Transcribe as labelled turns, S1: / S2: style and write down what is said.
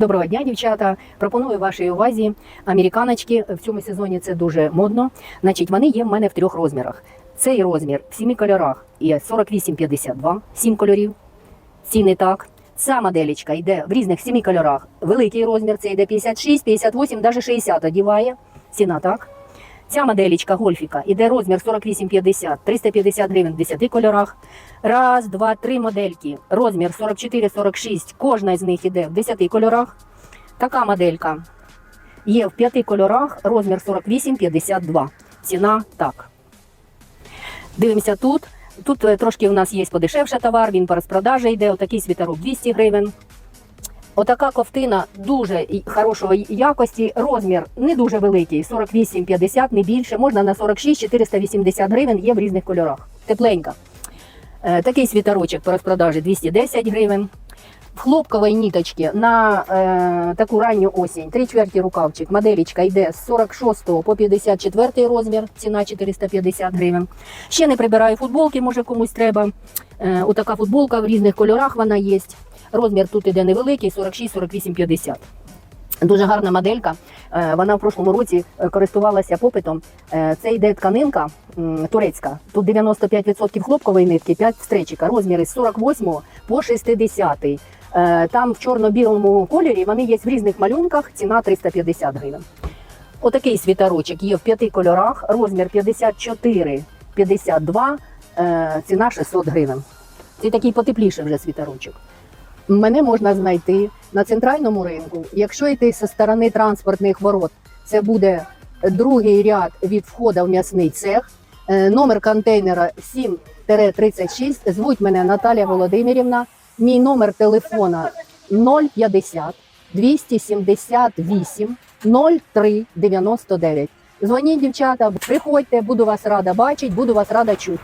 S1: Доброго дня, дівчата. Пропоную вашій увазі американочки. В цьому сезоні це дуже модно. Значить, вони є в мене в трьох розмірах. Цей розмір в семи кольорах є 48,52, 7 кольорів. Ціни так. Ця моделечка йде в різних семи кольорах. Великий розмір це йде 56, 58, навіть 60 одіває. Ціна так. Ця моделечка гольфіка іде розмір 48,50, 350 гривень в 10 кольорах. Раз, два, три модельки. Розмір 44-46. Кожна з них іде в 10 кольорах. Така моделька є в 5 кольорах, розмір 48,52. Ціна так. Дивимося тут. Тут е, трошки у нас є подешевше товар, він по розпродажі йде. Отакий світорок 200 гривень. Отака ковтина дуже хорошої якості. Розмір не дуже великий, 48-50, не більше. Можна на 46-480 гривень, є в різних кольорах. Тепленька. Е, Такий світорочок по розпродажі 210 гривень. В хлопковій ніточці на е, таку ранню осінь, три чверті рукавчик, моделічка йде з 46 по 54 розмір, ціна 450 гривень. Ще не прибираю футболки, може комусь треба. Е, отака футболка в різних кольорах вона є. Розмір тут іде невеликий, 46, 48, 50. Дуже гарна моделька. Е, Вона в прошлому році е, користувалася попитом. Е, Це йде тканинка турецька. Тут 95% хлопкової нитки, 5 стречика. Розміри з 48 по 60. Е, Там в чорно-білому кольорі вони є в різних малюнках, ціна 350 гривень. Отакий світорочок є в п'яти кольорах, розмір 54, 52, е, ціна 600 гривень. Це такий потепліший вже світорочок. Мене можна знайти на центральному ринку. Якщо йти зі сторони транспортних ворот, це буде другий ряд від входу в м'ясний цех. Е, Номер контейнера 7-36. Звуть мене Наталія Володимирівна. Мій номер телефона 050 278 03 99. Дзвоніть, дівчата, приходьте, буду вас рада бачити, буду вас рада чути.